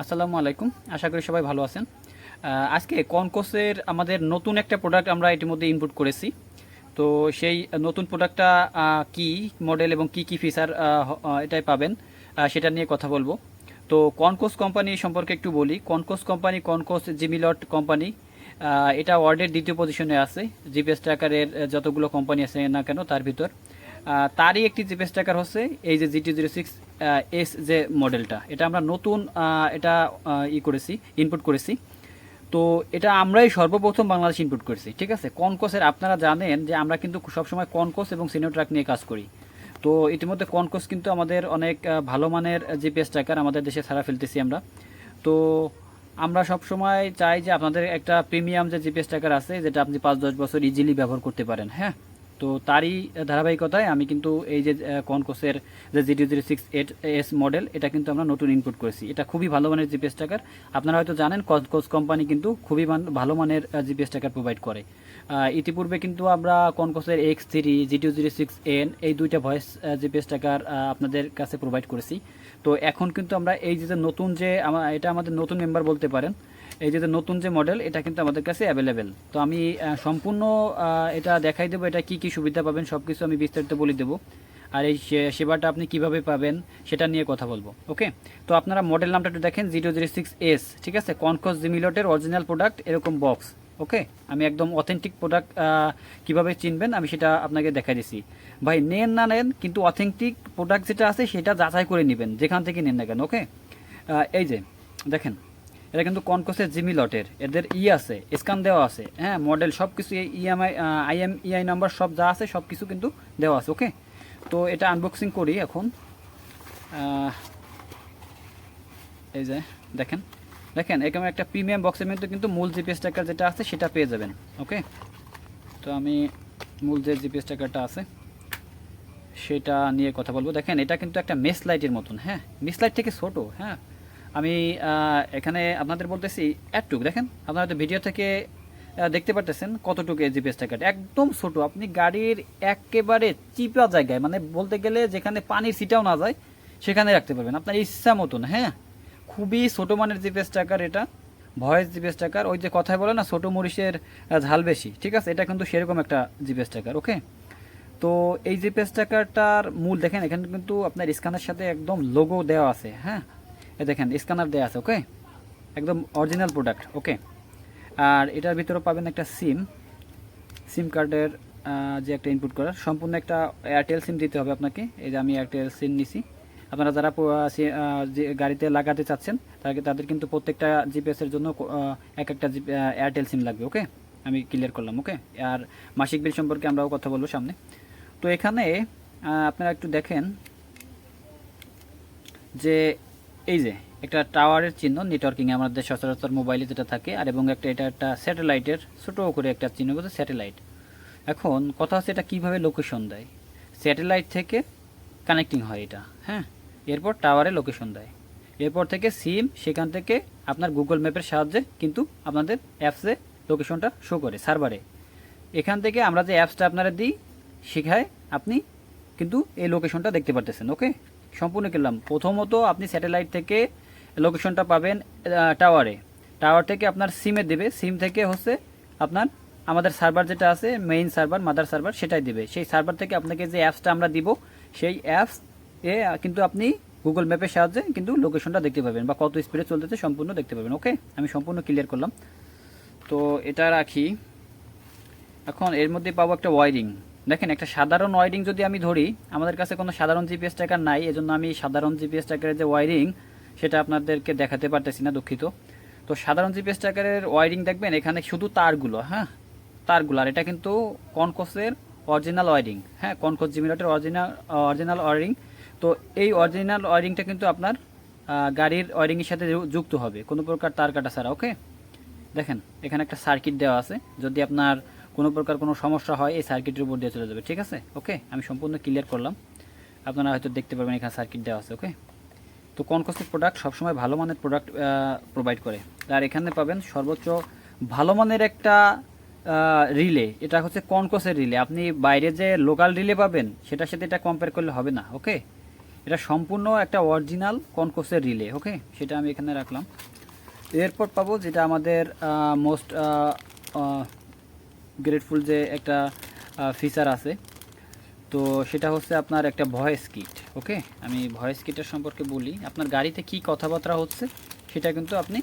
আসসালামু আলাইকুম। আশা করি সবাই ভালো আছেন। আজকে কনকোসের আমাদের নতুন একটা প্রোডাক্ট আমরা ইতিমধ্যে ইনপুট করেছি। তো সেই নতুন প্রোডাক্টটা কি মডেল এবং কি কি ফিচার এটাই পাবেন সেটা নিয়ে কথা বলব। তো কনকোস কোম্পানি সম্পর্কে একটু বলি। কনকোস কোম্পানি কনকোস জিমিলট কোম্পানি এটা ওয়ার্ল্ডের দ্বিতীয় পজিশনে আছে। জিপিএস ট্র্যাকারের যতগুলো কোম্পানি আছে না কেন, তার ভিতর। তারই একটি জিপিএস ট্র্যাকার হচ্ছে এই যে জিটি জিরো সিক্স এস যে মডেলটা, এটা আমরা নতুন এটা ই করেছি ইনপুট করেছি। তো এটা আমরাই সর্বপ্রথম বাংলাদেশ ইনপুট করেছি, ঠিক আছে? কনকোসের আপনারা জানেন যে আমরা কিন্তু সবসময় কনকোস এবং সিনিয়র ট্রাক নিয়ে কাজ করি। তো ইতিমধ্যে কনকোস কিন্তু আমাদের অনেক ভালো মানের জিপিএস ট্র্যাকার আমাদের দেশে ছাড়া ফেলতেছি আমরা। তো আমরা সব সময় চাই যে আপনাদের একটা প্রিমিয়াম যে জিপিএস ট্র্যাকার আছে, যেটা আপনি পাঁচ দশ বছর ইজিলি ব্যবহার করতে পারেন হ্যাঁ? তো তারই ধারাবাহিকতায় আমি কিন্তু এই যে কনকোসের যে GT zero six eight S model এটা কিন্তু আমরা নতুন ইনপুট করেছি। এটা খুবই ভালো মানের জিপিএস ট্র্যাকার আপনারা হয়তো জানেন কনকোস কোম্পানি কিন্তু খুবই ভালো মানের জিপিএস ট্র্যাকার প্রোভাইড করে। ইতিপূর্বে কিন্তু আমরা কনকোসের X three GT zero six N এই দুইটা ভয়েস জিপিএস ট্র্যাকার আপনাদের কাছে প্রোভাইড করেছি। তো এখন কিন্তু আমরা এই যে নতুন যে এটা আমাদের নতুন মেম্বার বলতে পারেন এই যে নতুন যে মডেল এটা কিন্তু আমাদের কাছে অ্যাভেলেবেল তো আমি সম্পূর্ণ এটা দেখাই দেবো, এটা কি কি সুবিধা পাবেন সব কিছু আমি বিস্তারিত বলে দেবো। আর এই সেবাটা আপনি কীভাবে পাবেন, সেটা নিয়ে কথা বলব, ওকে? তো আপনারা মডেল নামটা একটু দেখেন জিরো জিরো সিক্স এস ঠিক আছে? কনকস জিমিলটের অরিজিনাল প্রোডাক্ট এরকম বক্স ওকে? আমি একদম অথেন্টিক প্রোডাক্ট কীভাবে চিনবেন, আমি সেটা আপনাকে দেখা দিছি। ভাই, নেন না নেন, কিন্তু অথেন্টিক প্রোডাক্ট যেটা আছে, সেটা যাচাই করে নেবেন, যেখান থেকে নেন না কেন, ওকে? এই যে, দেখেন এটা কিন্তু কনকোসের জিমি লটের। এদের ই আছে স্ক্যান দেওয়া আছে। হ্যাঁ মডেল সব কিছু ইএমআই আইএম ইআই নাম্বার সব যা আছে সব কিছু কিন্তু দেওয়া আছে ওকে তো এটা আনবক্সিং করি এখন। এই যে, দেখেন দেখেন, এরকম একটা প্রিমিয়াম বক্সের মধ্যে কিন্তু মূল জিপিএস ট্র্যাকার যেটা আছে সেটা পেয়ে যাবেন ওকে তো আমি মূল যে জিপিএস ট্র্যাকারটা আছে, সেটা নিয়ে কথা বলব। দেখেন, এটা কিন্তু একটা মেস লাইটের মতন হ্যাঁ? মেস লাইট থেকে ছোটো হ্যাঁ? আমি এখানে আপনাদের বলতেছি একটুক দেখেন, আপনারা হয়তো ভিডিও থেকে দেখতে পারতেছেন কতটুকু এই জিপিএস ট্র্যাকার একদম ছোট, আপনি গাড়ির একেবারে চিপা জায়গায় মানে বলতে গেলে যেখানে পানির সিটাও না যায়, সেখানে রাখতে পারবেন। আপনার ইচ্ছা মতন হ্যাঁ? খুবই ছোট মানের জিপিএস ট্র্যাকার এটা, ভয়েস জিপিএস ট্র্যাকার ওই যে কথায় বলে না, ছোট মরিচের ঝাল বেশি, ঠিক আছে? এটা কিন্তু সেরকম একটা জিপিএস ট্র্যাকার ওকে তো এই জিপিএস ট্র্যাকারটার মূল, দেখেন, এখানে কিন্তু আপনার স্ক্যানের সাথে একদম লোগো দেওয়া আছে হ্যাঁ? এই দেখেন স্ক্যানার দেওয়া আছে ওকে একদম অরিজিনাল প্রোডাক্ট ওকে আর এটার ভিতরে পাবেন একটা সিম সিম কার্ডের যে একটা ইনপুট করার, সম্পূর্ণ একটা এয়ারটেল সিম দিতে হবে আপনাকে। এই যে আমি এয়ারটেল সিম নিছি। আপনারা যারা যে গাড়িতে লাগাতে চাচ্ছেন তাকে তাদের কিন্তু প্রত্যেকটা জিপিএসের জন্য এক একটা এয়ারটেল সিম লাগবে ওকে আমি ক্লিয়ার করলাম ওকে আর মাসিক বিল সম্পর্কে আমরাও কথা বলব সামনে। তো এখানে আপনারা একটু দেখেন যে এই যে, একটা টাওয়ারের চিহ্ন নেটওয়ার্কিংয়ে আমাদের সচরাচর মোবাইলে যেটা থাকে, আর এবং একটা, এটা একটা স্যাটেলাইটের ছোটো করে একটা চিহ্ন বলতে স্যাটেলাইট এখন কথা হচ্ছে এটা কীভাবে লোকেশন দেয়? স্যাটেলাইট থেকে কানেক্টিং হয় এটা হ্যাঁ? এরপর টাওয়ারে লোকেশন দেয়। এরপর থেকে সিম সেখান থেকে আপনার গুগল ম্যাপের সাহায্যে কিন্তু আপনাদের অ্যাপসে লোকেশনটা শো করে সার্ভারে এখান থেকে আমরা যে অ্যাপসটা আপনারা দিই শেখায় আপনি কিন্তু এই লোকেশনটা দেখতে পারতেছেন ওকে সম্পূর্ণ কিনলাম। প্রথমত আপনি স্যাটেলাইট থেকে লোকেশনটা পাবেন টাওয়ারে টাওয়ার থেকে আপনার সিমে দেবে। সিম থেকে হচ্ছে আপনার আমাদের সার্ভার যেটা আছে মেইন সার্ভার মাদার সার্ভার সেটাই দেবে। সেই সার্ভার থেকে আপনাকে যে অ্যাপসটা আমরা দিব, সেই অ্যাপস এ কিন্তু আপনি গুগল ম্যাপের সাহায্যে কিন্তু লোকেশনটা দেখতে পাবেন বা কত স্পিডে চলতেছে সম্পূর্ণ দেখতে পাবেন ওকে আমি সম্পূর্ণ ক্লিয়ার করলাম। তো এটা রাখি। এখন এর মধ্যে পাবো একটা ওয়ারিং দেখেন, একটা সাধারণ ওয়ারিং যদি আমি ধরি, আমাদের কাছে কোনো সাধারণ জিপিএস ট্র্যাকার নাই, এজন্য আমি সাধারণ জিপিএস ট্র্যাকারের যে ওয়ারিং সেটা আপনাদেরকে দেখাতে পারতেছি না, দুঃখিত। তো সাধারণ জিপিএস ট্র্যাকারের ওয়ারিং দেখবেন, এখানে শুধু তারগুলো হ্যাঁ? তারগুলো, আর এটা কিন্তু কনকোসের অরিজিনাল ওয়ারিং হ্যাঁ? কনকোস জিমিলটের অরিজিনাল অরিজিনাল ওয়ারিং তো এই অরিজিনাল ওয়ারিংটা কিন্তু আপনার গাড়ির ওয়ারিংয়ের সাথে যুক্ত হবে, কোনো প্রকার তার কাটা ছাড়া ওকে দেখেন, এখানে একটা সার্কিট দেওয়া আছে। যদি আপনার কোনো প্রকার কোনো সমস্যা হয়, এই সার্কিটের উপর দিয়ে চলে যাবে, ঠিক আছে? ওকে আমি সম্পূর্ণ ক্লিয়ার করলাম। আপনারা হয়তো দেখতে পারবেন এখানে সার্কিট দেওয়া আছে ওকে তো কনকোসের প্রোডাক্ট সবসময় ভালো মানের প্রোডাক্ট প্রোভাইড করে। আর এখানে পাবেন সর্বোচ্চ ভালো মানের একটা রিলে এটা হচ্ছে কনকোসের রিলে আপনি বাইরে যে লোকাল রিলে পাবেন, সেটার সাথে এটা কম্পেয়ার করলে হবে না ওকে এটা সম্পূর্ণ একটা অরিজিনাল কনকোসের রিলে ওকে সেটা আমি এখানে রাখলাম। এরপর পাবো যেটা আমাদের মোস্ট গ্রেটফুল যে একটা ফিচার আছে। তো সেটা হচ্ছে আপনার একটা ভয়েস কিট ওকে আমি ভয়েস কিটের সম্পর্কে বলি, আপনার গাড়িতে কি কথাবার্তা হচ্ছে সেটা কিন্তু আপনি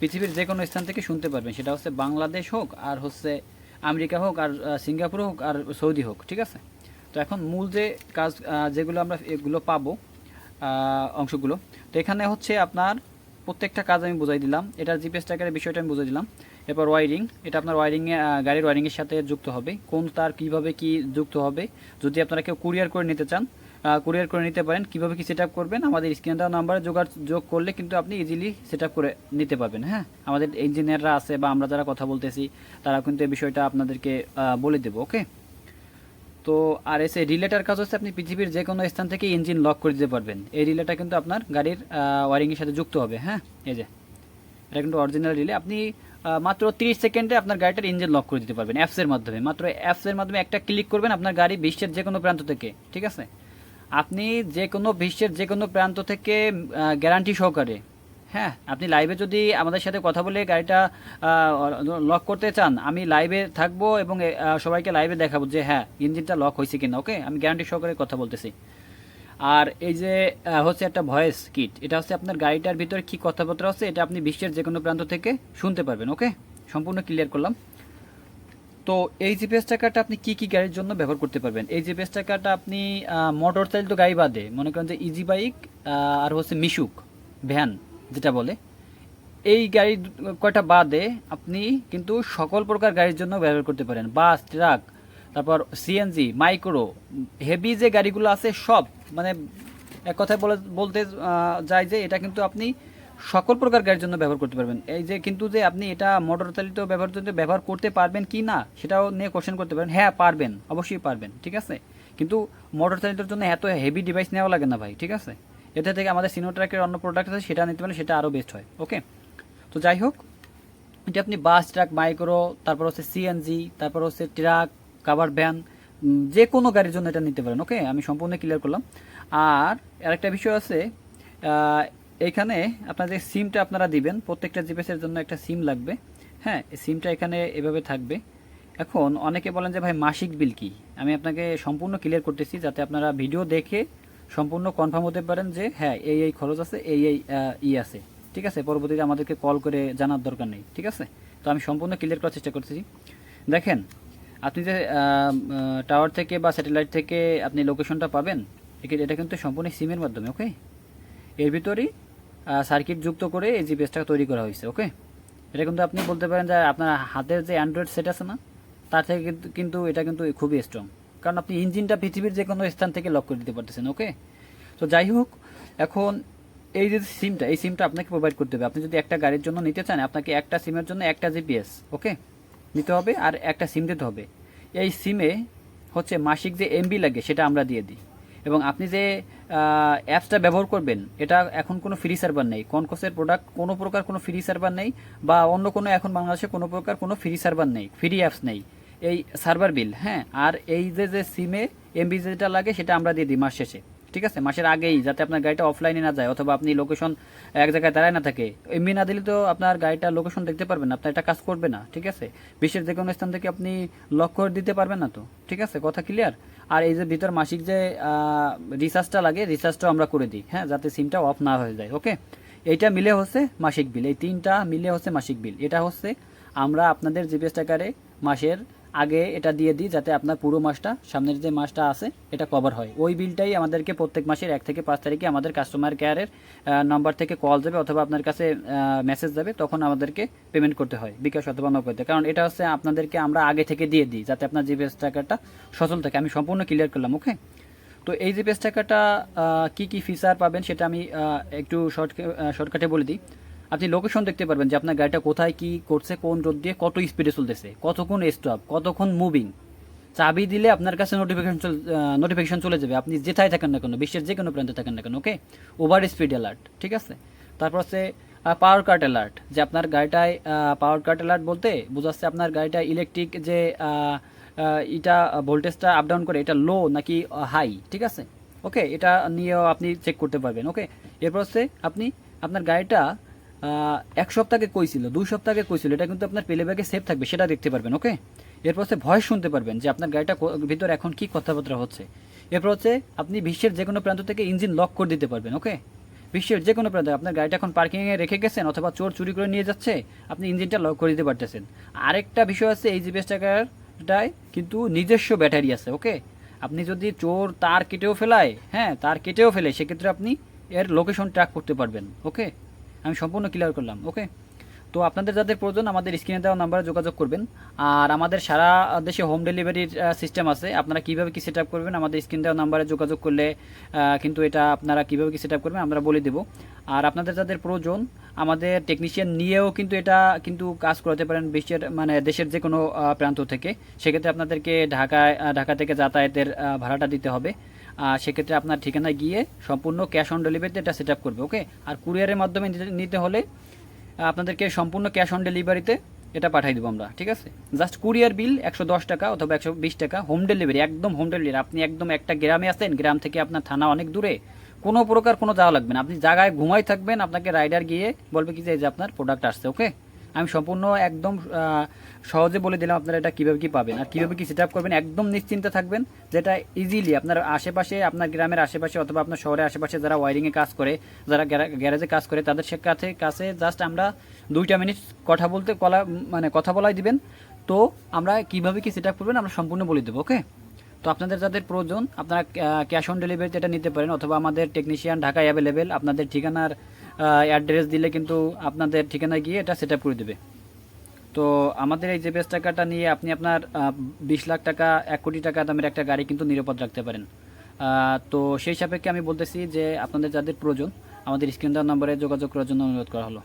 পৃথিবীর যে কোনো স্থান থেকে শুনতে পারবেন। সেটা হচ্ছে বাংলাদেশ হোক, আর হচ্ছে আমেরিকা হোক, আর সিঙ্গাপুর হোক, আর সৌদি হোক, ঠিক আছে? তো এখন মূল যে কাজ যেগুলো আমরা এগুলো পাবো অংশগুলো, তো এখানে হচ্ছে আপনার প্রত্যেকটা কাজ আমি বুঝাই দিলাম। এটার জিপিএস ট্র্যাকারের বিষয়টা আমি বুঝাই দিলাম। এরপর ওয়ারিং এটা আপনার ওয়ারিংয়ে গাড়ির ওয়ারিংয়ের সাথে যুক্ত হবে। কোন তার কীভাবে কি যুক্ত হবে? যদি আপনারা কেউ কুরিয়ার করে নিতে চান কুরিয়ার করে নিতে পারেন। কীভাবে কি সেট করবেন? আমাদের স্ক্রিন দেওয়া নাম্বারে যোগাযোগ, যোগ করলে কিন্তু আপনি ইজিলি সেট করে নিতে পারবেন হ্যাঁ? আমাদের ইঞ্জিনিয়াররা আছে বা আমরা যারা কথা বলতেছি তারা কিন্তু এই বিষয়টা আপনাদেরকে বলে দেবো ওকে তো আর এসে রিলেটার কাজ হচ্ছে আপনি পৃথিবীর যে কোনো স্থান থেকে ইঞ্জিন লক করে দিতে পারবেন। এই রিলেটা কিন্তু আপনার গাড়ির ওয়ারিংয়ের সাথে যুক্ত হবে হ্যাঁ? এই যে, এটা কিন্তু অরিজিনাল রিলে আপনি মাত্র 30 সেকেন্ডে আপনার গাড়িটার ইঞ্জিন লক করে দিতে পারবেন অ্যাপসের মাধ্যমে। মাত্র অ্যাপসের মাধ্যমে একটা ক্লিক করবেন আপনার গাড়ি বিশ্বের যে কোনো প্রান্ত থেকে, ঠিক আছে? আপনি যে কোনো বিশ্বের যে কোনো প্রান্ত থেকে গ্যারান্টি সহকারে হ্যাঁ আপনি লাইভে যদি আমাদের সাথে কথা বলে গাড়িটা লক করতে চান, আমি লাইভে থাকব এবং সবাইকে লাইভে দেখাবো যে হ্যাঁ ইঞ্জিনটা লক হয়েছে কিনা ওকে আমি গ্যারান্টি সহকারে কথা বলতেছি। আর এই যে হচ্ছে একটা ভয়েস কিট এটা হচ্ছে আপনার গাড়িটার ভিতরে কি কথাবার্তা আছে, এটা আপনি বিশ্বের যে কোনো প্রান্ত থেকে শুনতে পারবেন ওকে সম্পূর্ণ ক্লিয়ার করলাম। তো এই জিপিএস ট্র্যাকারটা আপনি কি কি গাড়ির জন্য ব্যবহার করতে পারবেন? এই জিপিএস ট্র্যাকারটা আপনি মোটর চালিত গাড়ি বাদে, মনে করেন যে ইজি বাইক আর হচ্ছে মিশুক ভ্যান যেটা বলে, এই গাড়ি কয়টা বাদে আপনি কিন্তু সকল প্রকার গাড়ির জন্য ব্যবহার করতে পারেন। বাস, ট্রাক, তারপর সিএনজি মাইক্রো, হেভি যে গাড়িগুলো আছে সব মানে এক কথায় বলে, বলতে যায় যে এটা কিন্তু আপনি সকল প্রকার গাড়ির জন্য ব্যবহার করতে পারবেন। এই যে কিন্তু যে আপনি এটা মোটর চালিত ব্যবহার জন্য ব্যবহার করতে পারবেন কি না, সেটাও নিয়ে কোশ্চেন করতে পারেন। হ্যাঁ পারবেন, অবশ্যই পারবেন, ঠিক আছে? কিন্তু মোটর চালিতর জন্য এত হেভি ডিভাইস নেওয়া লাগে না ভাই, ঠিক আছে? এটা থেকে আমাদের সিনো ট্র্যাকের অন্য প্রোডাক্ট আছে, সেটা নিতে পারলে সেটা আরও বেস্ট হয় ওকে তো যাই হোক, এটা আপনি বাস ট্রাক মাইক্রো তারপর হচ্ছে সিএনজি তারপর হচ্ছে ট্রাক কাভার ভ্যান যে কোনো গাড়ির জন্য এটা নিতে পারেন ওকে আমি সম্পূর্ণ ক্লিয়ার করলাম। আর আরেকটা বিষয় আছে এখানে আপনার যে সিমটা আপনারা দিবেন, প্রত্যেকটা জিপিএসের জন্য একটা সিম লাগবে হ্যাঁ? সিমটা এখানে এভাবে থাকবে। এখন অনেকে বলেন যে, ভাই, মাসিক বিল কি? আমি আপনাকে সম্পূর্ণ ক্লিয়ার করতেছি, যাতে আপনারা ভিডিও দেখে সম্পূর্ণ কনফার্ম হতে পারেন যে হ্যাঁ এই এই খরচ আছে, এই এই ই আছে। ঠিক আছে? পরবর্তীতে আমাদেরকে কল করে জানার দরকার নেই। ঠিক আছে? তো আমি সম্পূর্ণ ক্লিয়ার করার চেষ্টা করতেছি। দেখেন, আপনি যে টাওয়ার থেকে বা স্যাটেলাইট থেকে আপনি লোকেশনটা পাবেন এটা কিন্তু সম্পূর্ণ সিমের মাধ্যমে ওকে এর ভিতরেই সার্কিট যুক্ত করে এই জিপিএসটা তৈরি করা হয়েছে ওকে এটা কিন্তু আপনি বলতে পারেন যে, আপনার হাতের যে অ্যান্ড্রয়েড সেট আছে না, তার থেকে কিন্তু- এটা কিন্তু খুবই স্ট্রং কারণ আপনি ইঞ্জিনটা পৃথিবীর যে কোনো স্থান থেকে লক করে দিতে পারতেছেন ওকে তো যাই হোক, এখন এই যে সিমটা এই সিমটা আপনাকে প্রোভাইড করতে হবে। আপনি যদি একটা গাড়ির জন্য নিতে চান, আপনাকে একটা সিমের জন্য একটা জিপিএস ওকে নিতে হবে আর একটা সিম দিতে হবে। এই সিমে হচ্ছে মাসিক যে এমবি লাগে, সেটা আমরা দিয়ে দিই। এবং আপনি যে অ্যাপসটা ব্যবহার করবেন, এটা এখন কোনো ফ্রি সার্ভার নেই। কনকোসের প্রোডাক্ট কোনো প্রকার কোনো ফ্রি সার্ভার নেই বা অন্য কোনো এখন বাংলাদেশে কোনো প্রকার কোনো ফ্রি সার্ভার নেই ফ্রি অ্যাপস নেই। এই সার্ভার বিল হ্যাঁ? আর এই যে যে সিমে এমবি যেটা লাগে, সেটা আমরা দিয়ে দিই মাস শেষে, ঠিক আছে? মাসের আগেই, যাতে আপনার গাড়িটা অফলাইনে না যায়, অথবা আপনি লোকেশন এক জায়গায় দাঁড়ায় না থাকে। এমবি না দিলে তো আপনার গাড়িটা লোকেশন দেখতে পারবেন আপনার এটা কাজ করবে না, ঠিক আছে? বিশ্বের যে কোনো স্থান থেকে আপনি লক করে দিতে পারবেন না তো, ঠিক আছে? কথা ক্লিয়ার আর এই যে ভিতর মাসিক যে রিচার্জটা লাগে রিচার্জটাও আমরা করে দিই হ্যাঁ? যাতে সিমটা অফ না হয়ে যায় ওকে এইটা মিলে হচ্ছে মাসিক বিল এই তিনটা মিলে হচ্ছে মাসিক বিল এটা হচ্ছে আমরা আপনাদের জিপিএস টাকারে মাসের আগে এটা দিয়ে দিই যাতে আপনার পুরো মাসটা, সামনের যে মাসটা আছে, এটা কভার হয়। ওই বিলটাই আমাদেরকে প্রত্যেক মাসের এক থেকে পাঁচ তারিখে আমাদের কাস্টমার কেয়ারের নাম্বার থেকে কল যাবে অথবা আপনার কাছে মেসেজ যাবে তখন আমাদেরকে পেমেন্ট করতে হয়, বিকাশ অথবা নগদে। কারণ এটা হচ্ছে আপনাদেরকে আমরা আগে থেকে দিয়ে দিই, যাতে আপনার জিপিএস টাকাটা সচল থাকে। আমি সম্পূর্ণ ক্লিয়ার করলাম ওকে তো এই জিপিএস টাকাটা কি কি ফিচার পাবেন সেটা আমি একটু শর্ট শর্টকাটে বলে দিই। আপনি লোকেশন দেখতে পারবেন যে আপনার গাড়িটা কোথায়, কি করছে, কোন রোড দিয়ে কত স্পিডে চলতেছে, কতক্ষণ স্টপ কতক্ষণ মুভিং চাবি দিলে আপনার কাছে নোটিফিকেশন নোটিফিকেশন চলে যাবে। আপনি যেটাই থাকেন না কেন, বিশ্বের যে কোনো প্রান্তে থাকেন না কেন ওকে ওভার স্পিড অ্যালার্ট ঠিক আছে? তারপর হচ্ছে পাওয়ার কাট অ্যালার্ট যে আপনার গাড়িটায় পাওয়ার কাট অ্যালার্ট বলতে বোঝাচ্ছে আপনার গাড়িটা ইলেকট্রিক যে এটা ভোল্টেজটা আপ ডাউন করে, এটা লো নাকি হাই ঠিক আছে? ওকে এটা নিয়েও আপনি চেক করতে পারবেন ওকে এরপর হচ্ছে, আপনি আপনার গাড়িটা এক সপ্তাহে আগে কই ছিল দুই সপ্তাহে আগে কই ছিল এটা কিন্তু আপনার পেলে ব্যাগে সেভ থাকবে, সেটা দেখতে পারবেন ওকে এরপর হচ্ছে ভয়েস শুনতে পারবেন যে আপনার গাড়িটা ভিতরে এখন কি কথাবার্তা হচ্ছে। এরপর হচ্ছে আপনি বিশ্বের যে কোনো প্রান্ত থেকে ইঞ্জিন লক করে দিতে পারবেন ওকে বিশ্বের যে কোনো প্রান্তে আপনার গাড়িটা এখন পার্কিংয়ে রেখে গেছেন অথবা চোর চুরি করে নিয়ে যাচ্ছে, আপনি ইঞ্জিনটা লক করে দিতে পারতেছেন। আরেকটা বিষয় আছে, এই জিপিএস টাকারটায় কিন্তু নিজস্ব ব্যাটারি আছে ওকে আপনি যদি চোর, তার কেটেও ফেলায় হ্যাঁ তার কেটেও ফেলে, সেক্ষেত্রে আপনি এর লোকেশন ট্র্যাক করতে পারবেন ওকে আমি সম্পূর্ণ ক্লিয়ার করলাম ওকে তো আপনাদের যাদের প্রয়োজন, আমাদের স্ক্রিনে দেওয়া নাম্বারে যোগাযোগ করবেন। আর আমাদের সারা দেশে হোম ডেলিভারির সিস্টেম আছে। আপনারা কীভাবে কী সেট করবেন, আমাদের স্ক্রিন দেওয়া নাম্বারে যোগাযোগ করলে কিন্তু এটা আপনারা কীভাবে কী সেট করবেন, আমরা বলে দেবো। আর আপনাদের যাদের প্রয়োজন, আমাদের টেকনিশিয়ান নিয়েও কিন্তু এটা কিন্তু কাজ করাতে পারেন বিশ্বের মানে দেশের যে কোনো প্রান্ত থেকে। সেক্ষেত্রে আপনাদেরকে ঢাকায় ঢাকা থেকে যাতায়াতের ভাড়াটা দিতে হবে। সেক্ষেত্রে আপনার ঠিকানায় গিয়ে সম্পূর্ণ ক্যাশ অন ডেলিভারিতে এটা সেট করবে ওকে আর কুরিয়ারের মাধ্যমে নিতে হলে আপনাদেরকে সম্পূর্ণ ক্যাশ অন ডেলিভারিতে এটা পাঠিয়ে দেবো আমরা, ঠিক আছে? জাস্ট কুরিয়ার বিল একশো দশ টাকা অথবা একশো বিশ টাকা হোম ডেলিভারি একদম হোম ডেলিভারি আপনি একদম একটা গ্রামে আসেন গ্রাম থেকে আপনার থানা অনেক দূরে, কোনো প্রকার কোনো যাওয়া লাগবে না। আপনি জায়গায় ঘুমাই থাকবেন, আপনাকে রাইডার গিয়ে বলবে কি যে আপনার প্রোডাক্ট আসছে ওকে আমি সম্পূর্ণ একদম সহজে বলে দিলাম আপনারা এটা কীভাবে কী পাবেন। আর কীভাবে কী সেট করবেন, একদম নিশ্চিন্তে থাকবেন, যেটা ইজিলি আপনার আশেপাশে, আপনার গ্রামের আশেপাশে অথবা আপনার শহরের আশেপাশে যারা ওয়ারিংয়ে কাজ করে, যারা গ্যারেজে কাজ করে, তাদের সে কাছে কাছে জাস্ট আমরা দুইটা মিনিট কথা বলতে, কলা মানে কথা বলাই দিবেন। তো আমরা কীভাবে কী সেট আপ করবেন, আমরা সম্পূর্ণ বলে দেবো ওকে তো আপনাদের যাদের প্রয়োজন, আপনারা ক্যাশ অন ডেলিভারিতে এটা নিতে পারেন, অথবা আমাদের টেকনিশিয়ান ঢাকায় অ্যাভেলেবেল আপনাদের ঠিকানার অ্যাড্রেস দিলে কিন্তু আপনাদের ঠিকানায় গিয়ে এটা সেট করে দেবে। তো আমাদের এই জিপিএস টাকাটা নিয়ে আপনি আপনার বিশ লাখ টাকা, এক কোটি টাকা দামের একটা গাড়ি কিন্তু নিরাপদ রাখতে পারেন। তো সেই সাপেক্ষে আমি বলতেছি যে আপনাদের যাদের প্রয়োজন, আমাদের স্ক্রিন দেওয়ার নম্বরে যোগাযোগ করার জন্য অনুরোধ করা হলো।